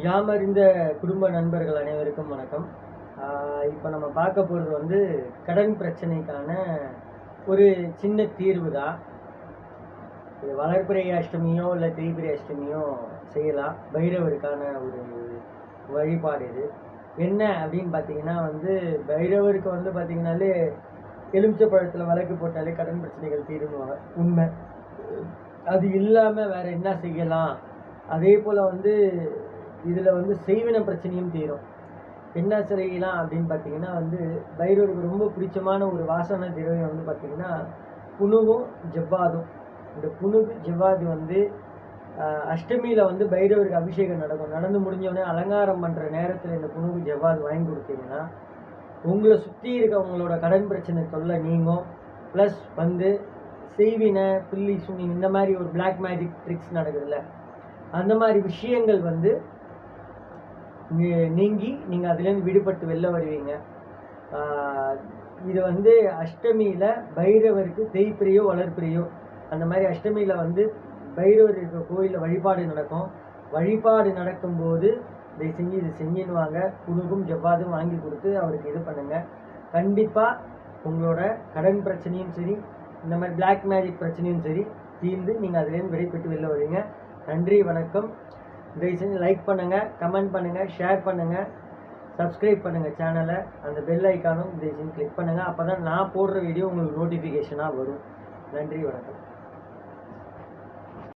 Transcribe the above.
யாமறிந்த குடும்ப நண்பர்கள் அனைவருக்கும் வணக்கம். இப்போ நம்ம பார்க்க போகிறது வந்து கடன் பிரச்சனைக்கான ஒரு சின்ன தீர்வு தான். இது வளர்பிறை அஷ்டமியோ இல்லை தேய்பிரை அஷ்டமியோ செய்யலாம். பைரவருக்கான ஒரு வழிபாடு இது. என்ன அப்படின்னு பார்த்தீங்கன்னா வந்து பைரவருக்கு வந்து பார்த்தீங்கன்னாலே எலுமிச்சை பழத்தில் வழக்கு போட்டாலே கடன் பிரச்சனைகள் தீருவாங்க உண்மை. அது இல்லாமல் வேறு என்ன செய்யலாம்? அதே போல் வந்து இதில் வந்து செய்வின பிரச்சனையும் தீரும். என்ன சிறையெல்லாம் அப்படின்னு பார்த்தீங்கன்னா வந்து பைரவருக்கு ரொம்ப பிடிச்சமான ஒரு வாசனை திரவியம் வந்து பார்த்தீங்கன்னா புணுகும் ஜவ்வாதும். இந்த புனு ஜவ்வாது வந்து அஷ்டமியில் வந்து பைரவருக்கு அபிஷேகம் நடக்கும். நடந்து முடிஞ்சவுடனே அலங்காரம் பண்ணுற நேரத்தில் இந்த புணுகு ஜவ்வாது வாங்கி கொடுத்தீங்கன்னா உங்களை சுற்றி இருக்கவங்களோட கடன் பிரச்சனை தொல்லை நீங்கும். ப்ளஸ் வந்து செய்வின பில்லி சுனி இந்த மாதிரி ஒரு பிளாக் மேஜிக் ட்ரிக்ஸ் நடக்குதுல்ல அந்த மாதிரி விஷயங்கள் வந்து நீங்கி நீங்கள் அதுலேருந்து விடுபட்டு வெளில வருவீங்க. இது வந்து அஷ்டமியில் பைரவருக்கு தேய்ப்பிரியோ வளர்ப்பிரியோ அந்த மாதிரி அஷ்டமியில் வந்து பைரவர் இருக்கிற கோயிலில் வழிபாடு நடக்கும். வழிபாடு நடக்கும்போது இதை செஞ்சு இது செஞ்சுன்னுவாங்க. குழுக்கும் ஜவ்வாதும் வாங்கி கொடுத்து அவருக்கு இது பண்ணுங்கள் கண்டிப்பாக உங்களோட கடன் பிரச்சனையும் சரி இந்த மாதிரி பிளாக் மேஜிக் பிரச்சனையும் சரி தீர்ந்து நீங்கள் அதுலேருந்து விடைபெற்று வெளில வருவீங்க. நன்றி வணக்கம். தயவு செஞ்சு லைக் பண்ணுங்கள் கமெண்ட் பண்ணுங்கள் ஷேர் பண்ணுங்கள் சப்ஸ்கிரைப் பண்ணுங்கள் சேனலை அந்த பெல் ஐக்கானும் தயவு செஞ்சு கிளிக் பண்ணுங்கள் அப்போ தான் நான் போடுற வீடியோ உங்களுக்கு நோட்டிஃபிகேஷனாக வரும். நன்றி வணக்கம்.